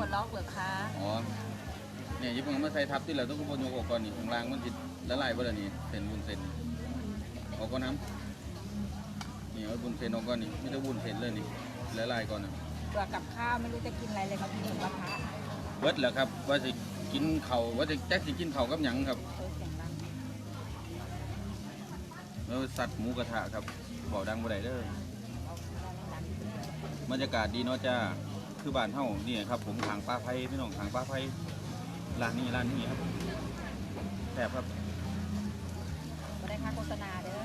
ปลดลยัองงไงกดล็อกเหรอคะอ๋อเนี่ยอยิ่าเพิ่งมาใส่ทับที่เราต้องบนโยกออกก่อนนี่ข้างล่างมันจิละลายบ่ล่ะนี่เส้นบุญเส้นออกก่อนน้ำนี่เอาบุญเส้นออกก่อนนี่ไม่ได้บุญเส้นเลยนี่ละลายก่อนนะเบื่อกับข้าวไม่รู้จะกินอะไรเลยครับพี่หมูกระทะเบิดแล้วครับว่าจะกินเขาวว่าจะแจ็คสิกินเขาวกับหยังครับเออเสียงดังแล้วสัตว์หมูกระทะครับบอกดังบ่ได้เด้อบรรยากาศดีเนาะจ้า คือบ้านเฮานี่ครับ ผมขางป้าไผ่พี่น้องขางป้าไผ่ร้านนี้ร้านนี้ครับแซ่บครับไม่ได้ค่าโฆษณาเด้อ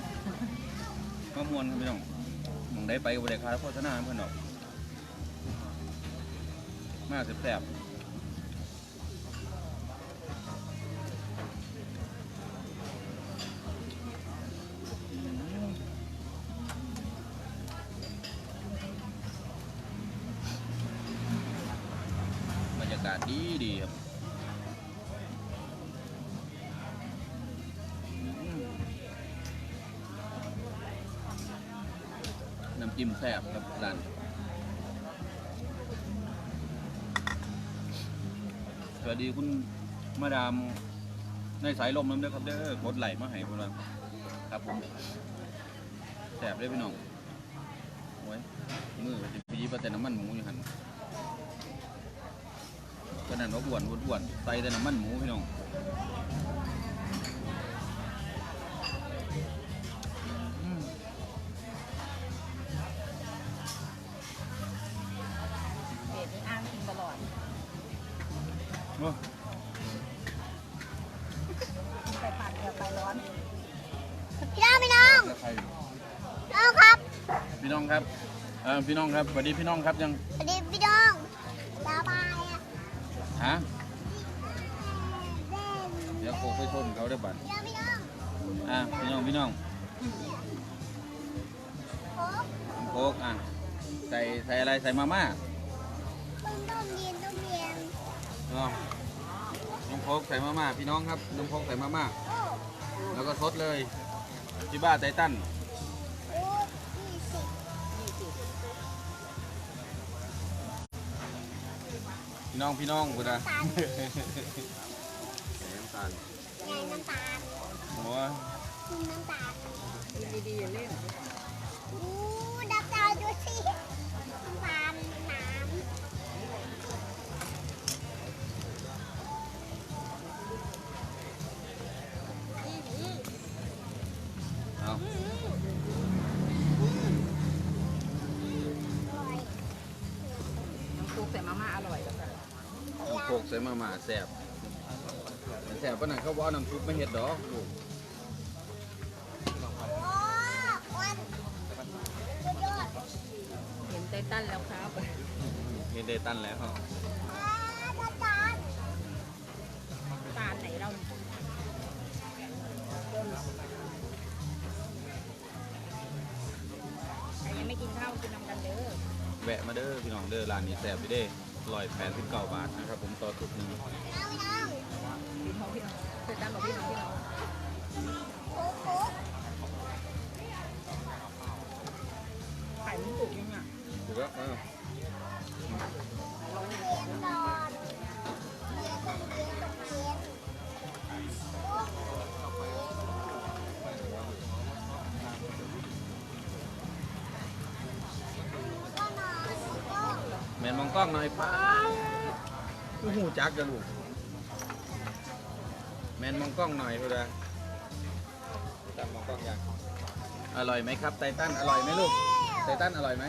มะม่วนครับพี่น้องหมองได้ไปก็บ่ได้ค่าโฆษณาเพิ่นดอก มาแซ่บๆ ศดีดีครับน้ำจิ้มแซ่บครับร้านสวัสดีคุณมาดามในสายลมน้ำเด้อครับเด้อกดไหลมาให้พวกเราครับผมแสบเลยพี่น้องโอ้ยมือไปปีไปแต่น้ำมันหมูอยู่หัน ขนาดว่าอ้วนอ้วนๆใส่แต่น้ำมันหมูพี่น้องอืมเด็ดนี่อ้างกินตลอดโอ้กินไปผัดเดี๋ยวไปร้อน พี่น้องพี่น้องใครน้องครับ พี่น้องครับเออพี่น้องครับสวัสดีพี่น้องครับยัง สวัสดี ฮะเดี๋ยวโคกไปชนเขาได้บัตรอะพี่น้องพี่น้องโค้กอะใส่ใส่อะไรใส่มาม่าต้มเย็นต้มเย็นเนาะน้ำโคกใส่มาม่าพี่น้องครับน้ำโคกใส่มาม่าแล้วก็ซดเลยจิบ้าไททัน พี่น้องพี่น้องกูนะตาลน้ำตาลไงน้ำตาลโอ้ยกินน้ำตาลกินดีๆอย่าเล่นอู้น้ำตาลดูสิ ใส่มาม่าแซ่บแซ่บปะนั่นเขาบอกเอาน้ำซุปไม่เห็ดดอกลูกโอ้วันสุดยอดเห็นไตตันแล้วครับเห็นเดตันแล้วอ่าน้ำตาลตาลไหนเราใครยังไม่กินข้าวกินน้ำกันเด้อ แวะมาเด้อพี่น้องเด้อร้านนี้แซ่บไปเด้ร้อยแปดสิบเก้าบาทนะ ครับผมต่อทุกหนึ่งพี่น้องพี่น้องพี่น้องพี่น้องไตตันบอกพี่น้องพี่น้องไข่มันสุกยังอะถูกแล้วออเรียนก่อเรียนต้อเรียนต้อนก็นอนก็แมนมองกล้องหน่อยป้า คือหูจักกันลูกแมนมองกล้องหน่อยเพื่อนจับมองกล้องยังอร่อยไหมครับไททันอร่อยไหมลูกไททันอร่อยไหม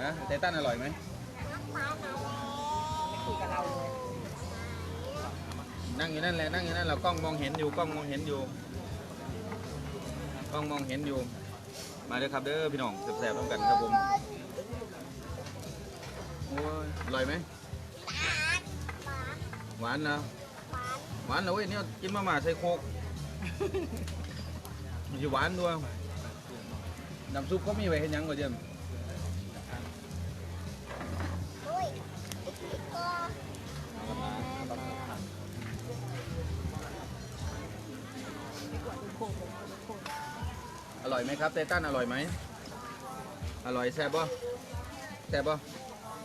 ฮะไททันอร่อยไหมนั่งอยู่นั่นแหละนั่งอยู่นั่นเรากล้องมองเห็นอยู่กล้องมองเห็นอยู่กล้องมองเห็นอยู่ มาเด้อครับเด้อพี่น้องแซ่บๆต้องกันครับผมโอ้ยอร่อยไหม หวานหวานหวานนะหวานหวานนะเว้ยเนี่ยกินมาม่าใส่โคกมันจะหวานด้วยน้ำซุปเขามีไว้เห็นยังก่อนเจมอุ้ยก็ไม่กวดดูโคกเลยดูโคกอร่อยไหมครับไตตันอร่อยไหมอร่อยแซ่บบ่แซ่บบ่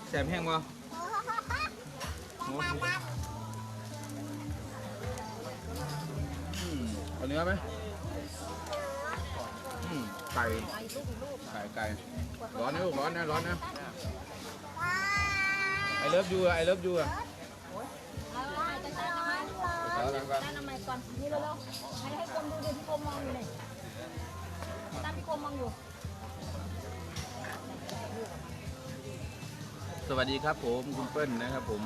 แซ่บแห้งบ่ นื้อไหมอืมไก่ไอ้ลูกลูกไก่ไก่ร้อนนะลูกร้อนนะร้อนนะไอเลิฟยูอะไอเลิฟยูอะเอาไอ้จะตั้งทำไมเอาละครับตั้งทำไมก่อนนี่เร็วๆให้ให้กลมดูดิพี่กลมมองอยู่เลยตั้งพี่กลมมองอยู่ สวัสดีครับผมคุณเปิ้ลนะครับผม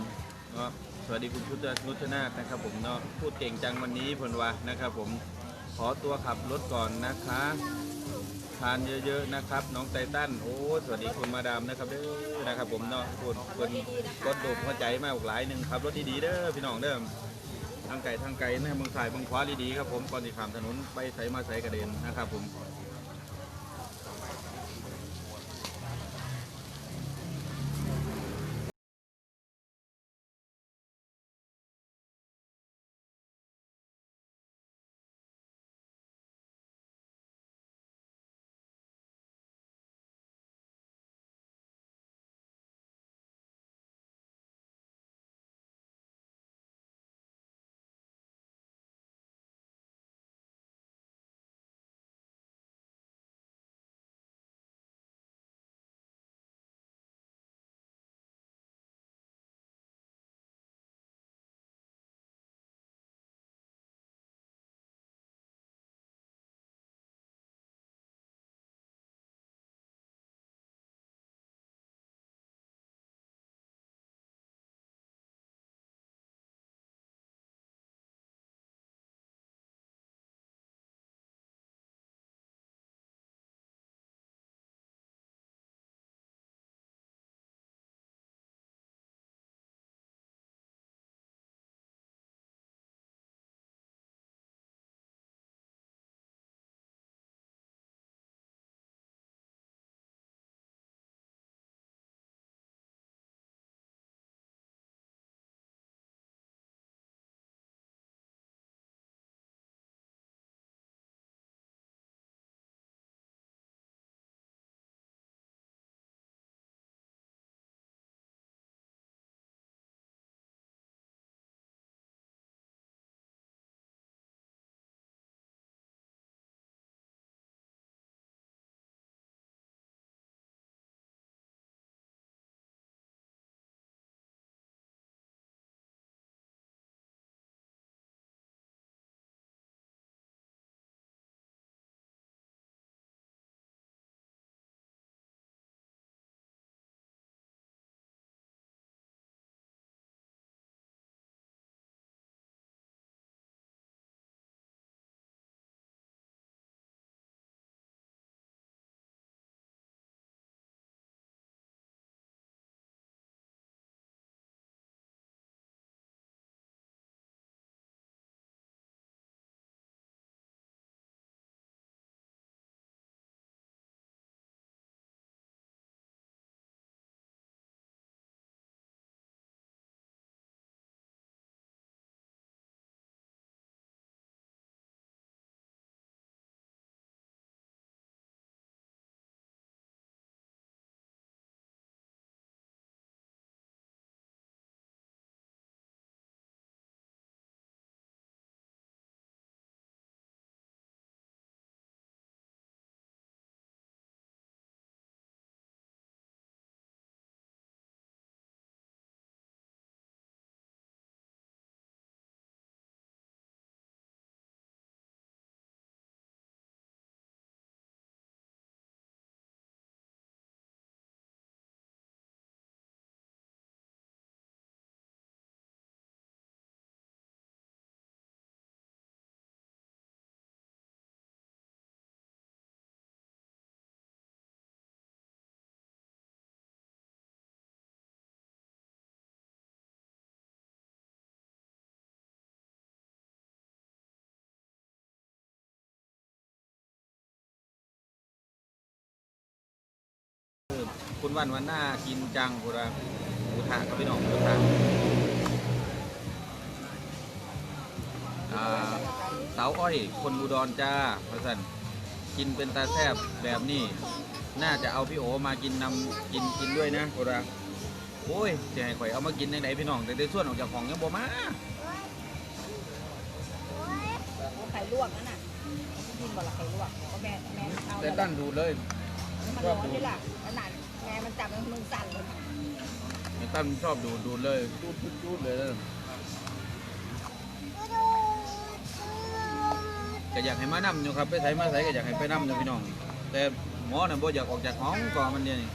เนาะสวัสดีคุณพุทธนุชนาธนะครับผมเนาะพูดเก่งจังวันนี้พลวะนะครับผม ขอตัวขับรถก่อนนะคะ ทานเยอะๆนะครับ น้องไตตันโอ้สวัสดีคุณมาดามนะครับเด้อนะครับ ผมเนาะคนคนกดดูหัวใจมากหลายหนึ่งครับรถดีๆเด้อพี่น้องเด้อทางไก่ทางไก่นะเมืองสายเมืองขวาดีๆครับผมก่อนที่ข้ามถนนไปใส่มาใส่กระเด็นนะครับผม คุณวันวันหน้ากินจังคุณว่าหมูทะกับพี่น้องหมูทะอ่าสาวอ้อยคนอุดรจ้าพระสันกินเป็นตาแซบแบบนี้ น่าจะเอาพี่โอมากินนำกินกินด้วยนะโบราโอ้ยจะให้ข่อยเอามากินในไหนพี่น้อง แต่ในส่วนออกจากของยังบ่มาไข่ลวกนั่นน่ะกินบ่ละไข่ลวกก็แม่แม่เอาแต่ตั้นดูเลยมันร้อนนี่ล่ะขนาด แม่มันจับมันมือสั่นเลยแต่ตั้นชอบดูดดูดเลยดูดดูดดูดเลยก็อยากให้มานำอยู่ครับไปใส่มาใส่ก็อยากให้ไปนำอยู่พี่น้อง แต่หมอน่ะบ่อยากออกจากห้องก่อนมันเดียวนี่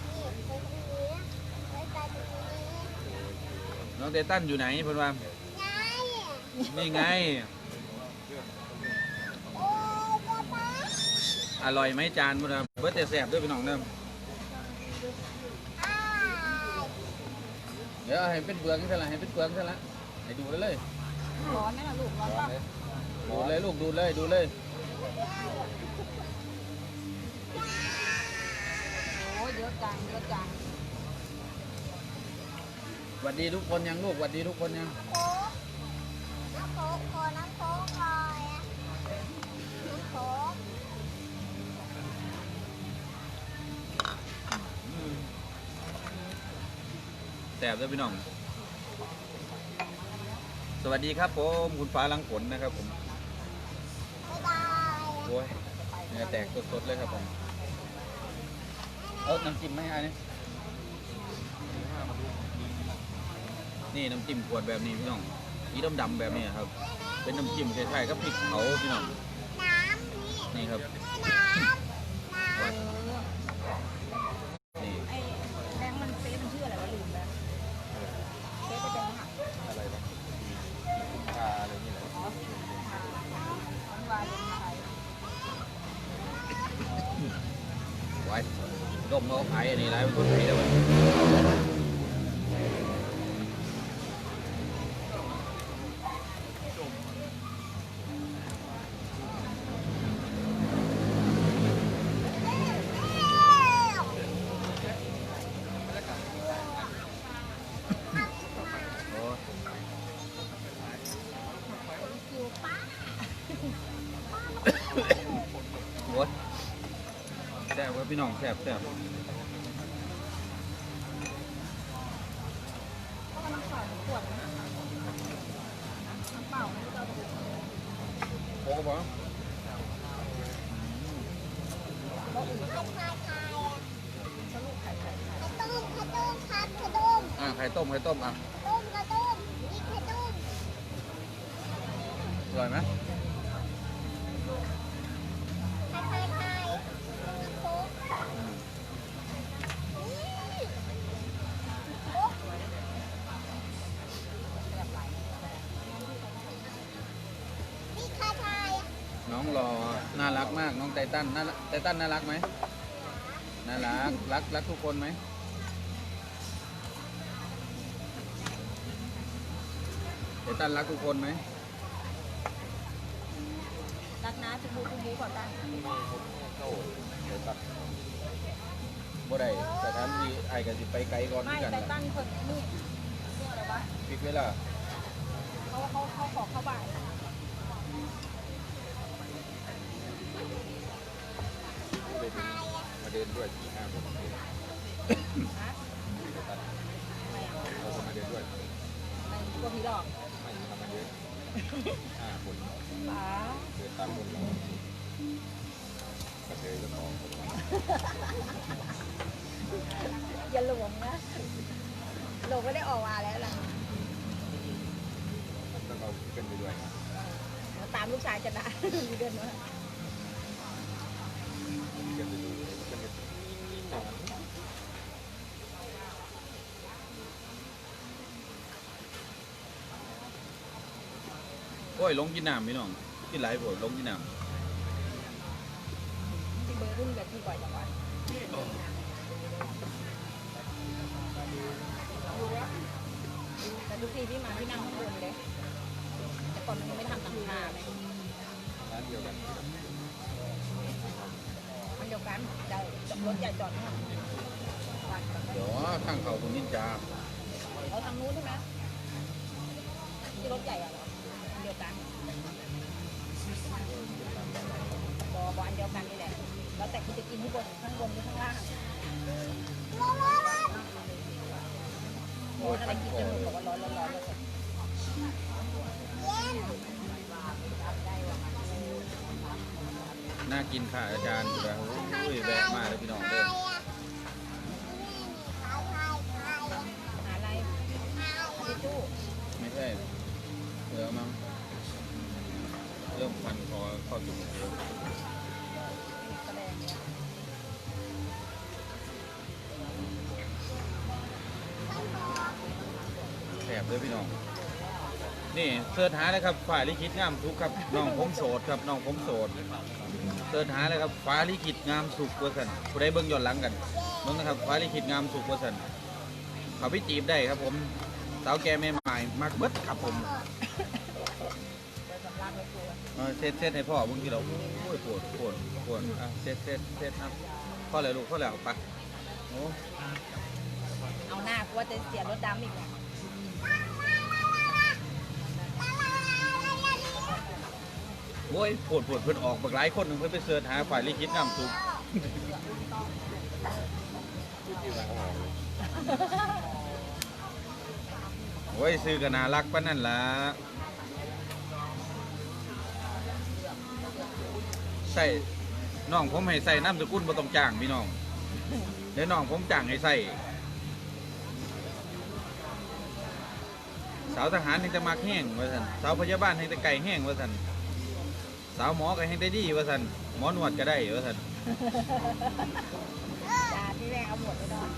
น้องเตตันอยู่ไหนเพิ่นว่านี่ไง อร่อยไหมจานพุ่นน่ะเบิดแต่แซ่บเด้วยพี่น้องเด้อ เดี๋ยวให้เป็นเปลือกนี่ซะละให้เป็นเปลือกนี่ซะละให้ดูได้เลย ร้อนไหมล่ะลูกร้อนป่ะดูดเลยลูกดูดเลยดูดเลยโอ้ยเยอะจังเยอะจังหวัดดีทุกคนยังลูกหวัดดีทุกคนยังโค้กน้ำโค้กขอน้ำโค้กหน่อยอะน้ำโค้ก แซ่บเลยพี่น้อง สวัสดีครับผมคุณฟ้าลังผลนะครับผมไม่ได้อะโอ้ยเนื้อแตกสดๆเลยครับผม เออน้ำจิ้มไหมอันนี้นี่น้ำจิ้มขวดแบบนี้พี่น้องสีดำๆแบบนี้ครับ เป็นน้ำจิ้มคล้ายๆกับพริกเผาพี่น้องน้ำนี่นี่ครับ น้ำน้ เออ นี่ ไอ้แบงค์มันเฟซมันชื่ออะไรวะลืมแล้วเฟซก็แบงค์อะ อะไรนะคุณพาอะไรนี่แหละ อ๋ออันวาเป็นไทย ไว้ มเขาขายอันนี้ไรเป็นคนไทยแล้วโอ้ยอยู่ป้าโอ้ยแซ่บครับพี่น้องแซ่บแซ่บ เพราะว่าน้ำเปล่าขวดนะน้ำเปล่าไม่รู้จะเอาไป โอ้โหไข่ไข่ไข่อะสรุปไข่ไข่ไข่ไข่ต้มไข่ต้มครับไข่ต้มอ่าไข่ต้มไข่ต้มอะต้มไข่ต้มนี่ไข่ต้มอร่อยไหม ตตันน่าไตตันน่ารักไหมน่ารักรักรักทุกคนไหมไตตันรักทุกคนไหมรักนะจุบูจุบูก่อนกันบ่ได้สถานที่ไอ้ก็สิไปไกลก่อนไม่ที่กันแต่ล่ตั้งคนนี่เรื่องอะไรวะปิดเวลาเขาเขาเขาขอเข้าบ้า นมาเดินด้วยที่ห้าคนนะไม่เราจะมาเดินด้วยกลัวผีหลอกไม่ทำมาเยอะห้าคนป๋าเดินตามคนเรากระเทยก็ท้องอย่าหลงนะหลงไม่ได้ออกมาแล้วล่ะแล้วเราขึ้นไปด้วยเดี๋ยวตามลูกชายจะได้เดินมา ขึ้นไปดูขึ้นไปนอนโอ้ ยลงกินน้ำพี่น้องกินหลายผลลงกินน้ที่เบอร์รุ่นแบบที่บ่อยจังหวะแต่ทุกทีที่มาที่นั่งข้างบนเลยแต่ก่อนมันยังไม่ทำหลังคาไหมำร้านเดียวกันมันเดียวกันจะรถใหญ่จอดข้างหลังเดี๋ยวข้างเขาคุณนินจาเอาทางนู้นใช่ไหมที่รถใหญ่อะ เหรออันเดียวกันบอบออันเดียวกันนี่แหละ แล้วแต่คุณจะกินที่บนข้างบนหรือข้างล่างโอ้อะไรกินจนบอกว่าร้อนร้อนร้อนเลยน่ากินค่ะอาจารย์แบบโอ้ยแวะมาเลยพี่น้องเด้อหาอะไรทิชชู่ไม่ใช่เหลือมั้งเริ่มพันคอเข้าจมูกแล้ว เลยพี่น้อง นี่เสิร์ชหาเลยครับฝ่ายลิขิตงามสุขครับน้องผมโสดครับน้องผมโสดเสิร์ชหาเลยครับฟ้าลิขิตงามสุขเวอร์สันผู้ใดเบิ่งย้อนหลังกันเบิ่งนะครับฟ้าลิขิตงามสุขเวอร์สันเขาไปจีบได้ครับผมสาวแก่แม่ใหม่มากเบิดครับผมเดี๋ยวสำลักไว้กลัวเออเซตเซตให้พ่อเบิ่งทีเราโอ้ยปวดปวดปวดอะเซตเซตเซตครับพ่อเลยลูกพ่อแล้วไปโอ้เอาหน้ากลัวจะเสียรถดำอีก โอ้ยปวดปวดเพิ่นออกบักหลายคนหนึงเพิ่นไปเสิร์ชหาฝ่ายลิขิตงามสุขโอ้ยซื้อกันน่ารักปานนั่นล่ะใส่น้องผมให้ใส่น้ำสกุลบ่ต้องจ้างพี่น้องเดี๋ยวน้องผมจ้างให้ใส่สาวทหารให้แต่มักแห้งว่านสาวพยาบาลให้แต่ไก่แห้งว่าน สาวหมอก็ให้แต่ดีว่าซั่นหมอนวดก็ได้ว่าซั่นจานที่แม่เอาหมดเลยเนาะ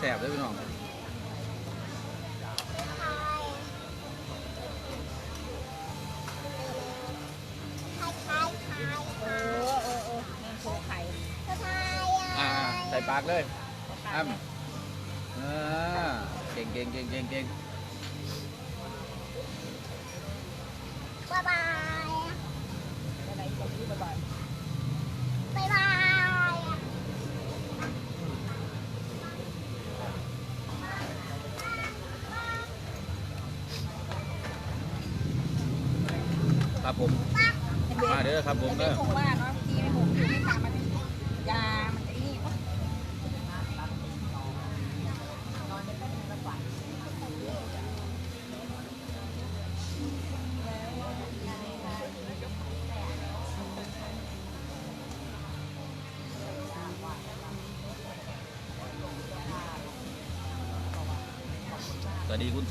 แสบเลยพี่น้องเออเออเออแมงโคไข่อ่าใส่ปากเลยอ้ำอ่า เก่งเก่งเก่งเก่งเก่งบ๊ายบายอะไรแบบนี้บ่อยบ๊ายบายครับผมๆมาเด้อครับผมเด็เด้กอคงว่า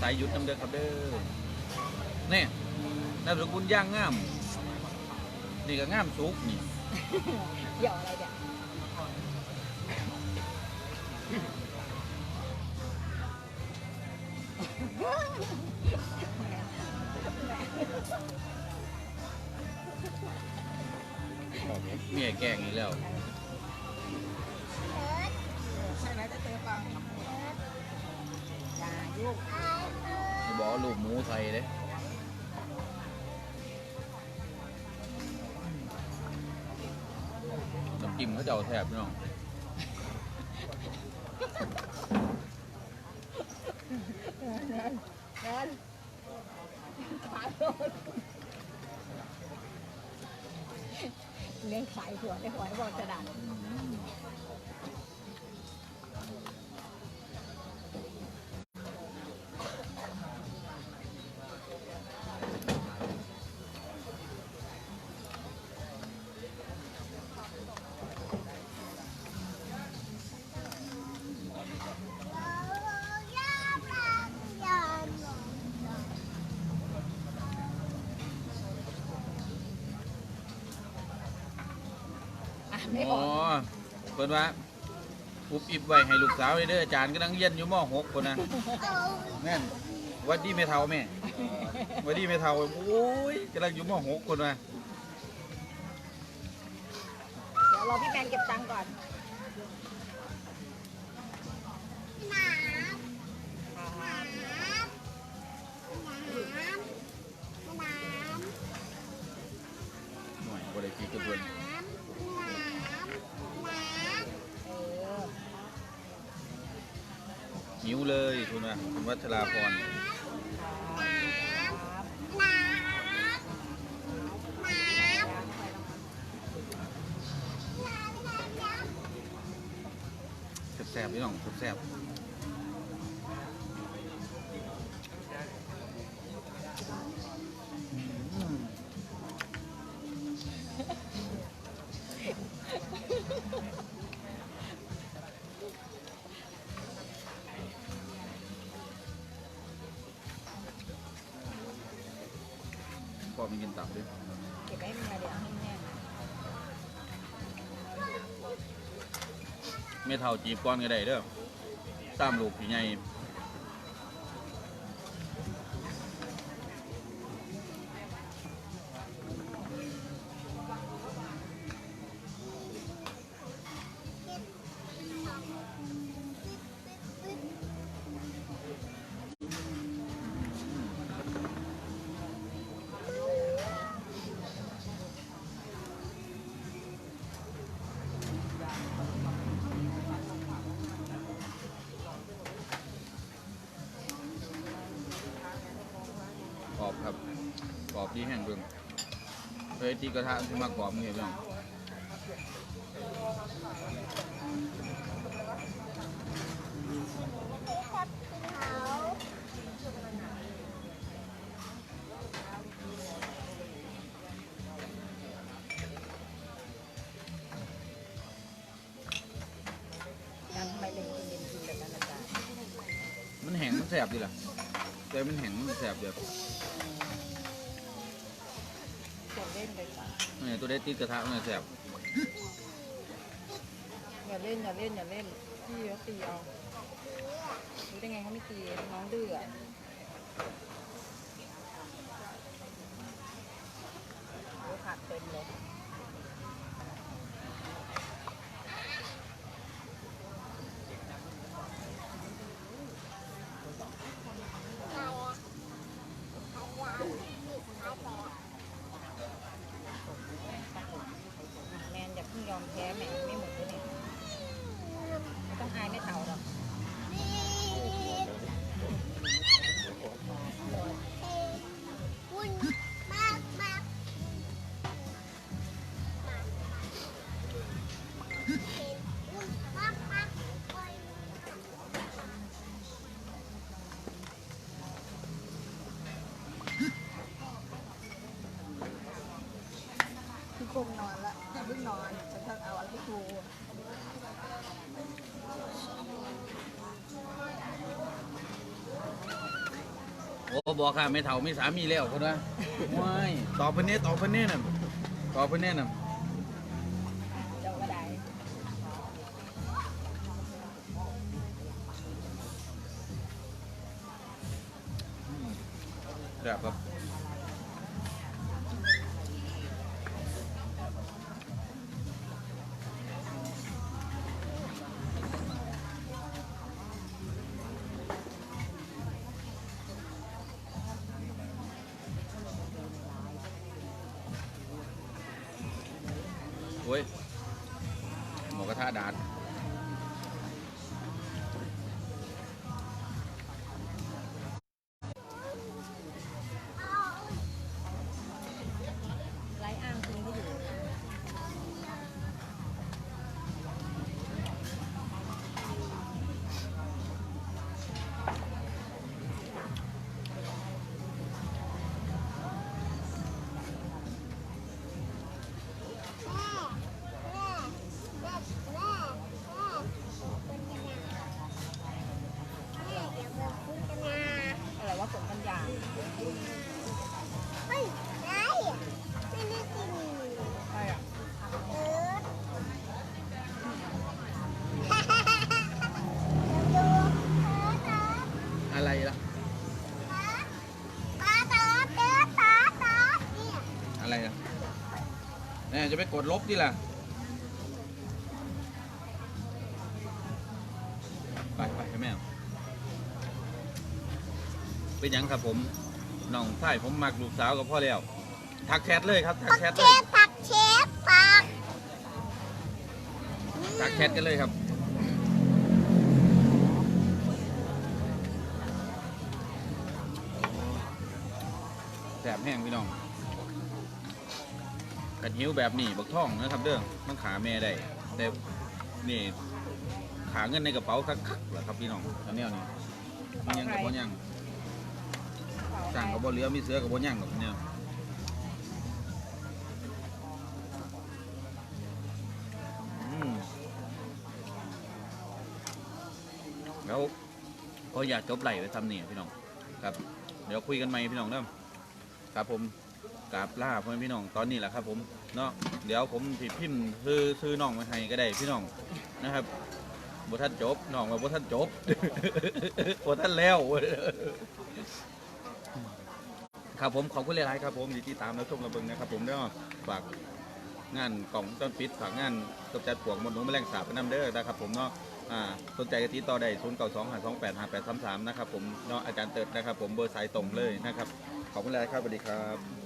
สวัสดีคุณสายยุทธน้ำเด้อครับเด้อนี่นามสกุลย่างงาม นี่ก็งามสุกนี่เกี่ยวอะไรเนี่ยเมียแกล้งอีกแล้วใช่ไหมจะเจอฟังยายุ่งจะ บอกว่าลูกหมูไทยเด้น้ำจิ้มเขาจะเอาแทบพี่น้องนั่นนั่นปาโดนเลี้ยงขายหัวได้หัวให้บอกจะดัน เพิ่นว่าอุบอิบไว้ให้ลูกสาวเด้ออาจารย์ก็นั่งเรียนอยู่ม .6 คนนะแม่นหวัดดีแม่เฒ่าแม่หวัดดีแม่เฒ่าโอ้ยกำลังอยู่ม .6 คนว่าเดี๋ยวรอพี่แมนเก็บตังค์ก่อนน้ครับำน้ำน้ำน้ำหน่อยบ่ได้กินกับเพิ่นน้ำน้ หิวเลยคุณนะคุณวัชราพรแซ่บๆพี่น้องแซ่บ เท่าจีบก้อนก็ได้เด้อตามลูกพี่ใหญ่ ดีแห้งเบิ่งเคยตีกระทะที่มากรอบมึงเห็นยังครับเขาทำไปลยกินกินแบบนั้นอามันแห้งมันแสบดีล่ะแต่มันแห้งมันแสบเดีย จ้ะนี่ตัวได้ตีกระทะมันแสบอย่าเล่นอย่าเล่นอย่าเล่นพี่เขาตีเอารู้ได้ไงเขาไม่ตีน้องดื้อ บอกค่ะไม่เฒ่าไม่สามีแล้วคนว่าไม่ตอบเพิ่นเน่ตอบเพิ่นเน่น่ะตอบเพิ่นเน่น่ะ โอ้ยหมูกระทะดาด จะไปกดลบดิล่ะ ไปไปให้แม่ เป็นหยังครับผมน้องชายผมมักลูกสาวกับพ่อแล้ว ทักแชทเลยครับ ทักผักแชทเชเลยฟผักเชฟผัก ทักแชทกันเลยครับ หิวแบบนี้บักท่องนะครับเด้อมันขาแม่ได้แต่นี่ขาเงินในกระเป๋าคักๆเหรอครับพี่น้องอันนี้นี่มีหยังกับบ่ยังสร้างกับบ่เหลือมีเสือกับบ่ยังกับเนี่ยแล้วก็อยากจบไหลไปทำเนี่ยพี่น้องครับ เดี๋ยวคุยกันใหม่พี่น้องเด้อครับผม กราบลาพ่อแม่พี่น้องตอนนี้แหละครับผมเนาะเดี๋ยวผมสิพิมพ์ซื้อซื้อน้องมาให้ก็ได้พี่น้องนะครับบ่ท่านจบน้องว่าบ่ท่านจบบ่ท่านแล้วครับผมขอบคุณหลายๆครับผมที่ติดตามและชมระเบิงนะครับ ผมเด้อฝากงานกล่องต้นปิดฝากงานกำจัดปวกมดหนูแมลงสาบไปน้ำเด้อนะครับ ผมเนาะสนใจกติดต่อได้0 9 2 5 2 8 5 8 3 3นะครับผมเนาะอาจารย์เติร์ดนะครับ ผมเบอร์สายตรงเลยนะครับ ขอบคุณหลายครับสวัสดีครับ